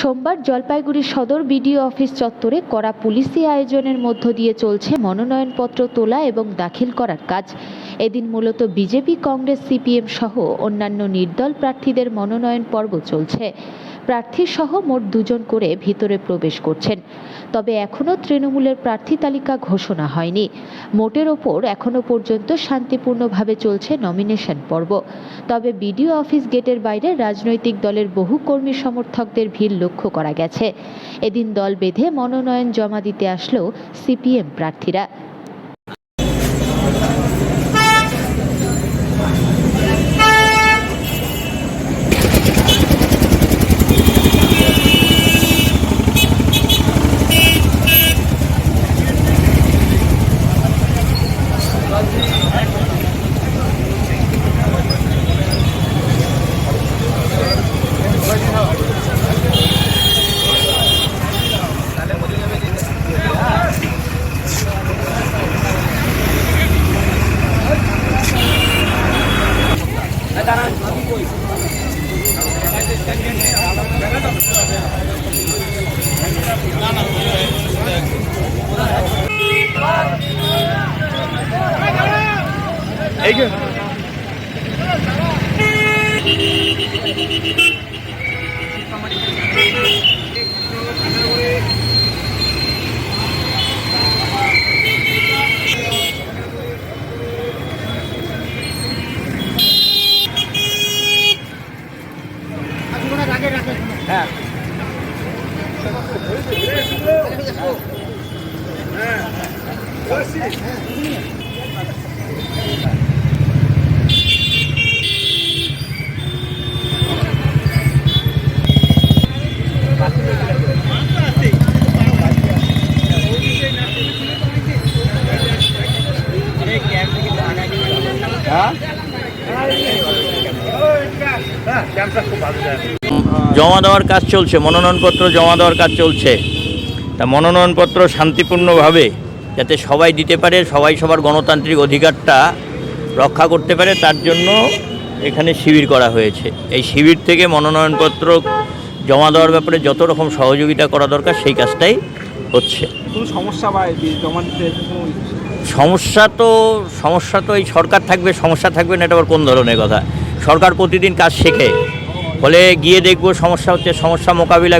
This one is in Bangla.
সোমবার জলপাইগুড়ি সদর বিডিও অফিস চত্বরে করা পুলিশি আয়োজনের মধ্য দিয়ে চলছে মনোনয়নপত্র তোলা এবং দাখিল করার কাজ। এদিন মূলত বিজেপি, কংগ্রেস, সিপিএম সহ অন্যান্য নির্দল প্রার্থীদের মনোনয়ন পর্ব চলছে। প্রার্থী সহ মোট দুজন করে ভিতরে প্রবেশ করছেন। তবে এখনও তৃণমূলের প্রার্থী তালিকা ঘোষণা হয়নি। মোটের ওপর এখনও পর্যন্ত শান্তিপূর্ণভাবে চলছে নমিনেশন পর্ব। তবে বিডিও অফিস গেটের বাইরে রাজনৈতিক দলের বহু কর্মী সমর্থকদের ভিড় লক্ষ্য করা গেছে। এদিন দল বেঁধে মনোনয়ন জমা দিতে আসলো সিপিএম প্রার্থীরা। হ্যাঁ, দাঁড়ান આવી ગયો Yeah. Yeah. জমা দেওয়ার কাজ চলছে, মনোনয়নপত্র জমা দেওয়ার কাজ চলছে। তা মনোনয়নপত্র শান্তিপূর্ণভাবে যাতে সবাই দিতে পারে, সবাই সবার গণতান্ত্রিক অধিকারটা রক্ষা করতে পারে, তার জন্য এখানে শিবির করা হয়েছে। এই শিবির থেকে মনোনয়নপত্র জমা দেওয়ার ব্যাপারে যত রকম সহযোগিতা করা দরকার, সেই কাজটাই হচ্ছে। সমস্যা বা জমা দিতে সমস্যা তো সমস্যা তো এই সরকার থাকবে, সমস্যা থাকবে না, এটা আবার কোন ধরনের কথা? সরকার প্রতিদিন কাজ শেখে, ফলে গিয়ে দেখব সমস্যা হচ্ছে, সমস্যা মোকাবিলা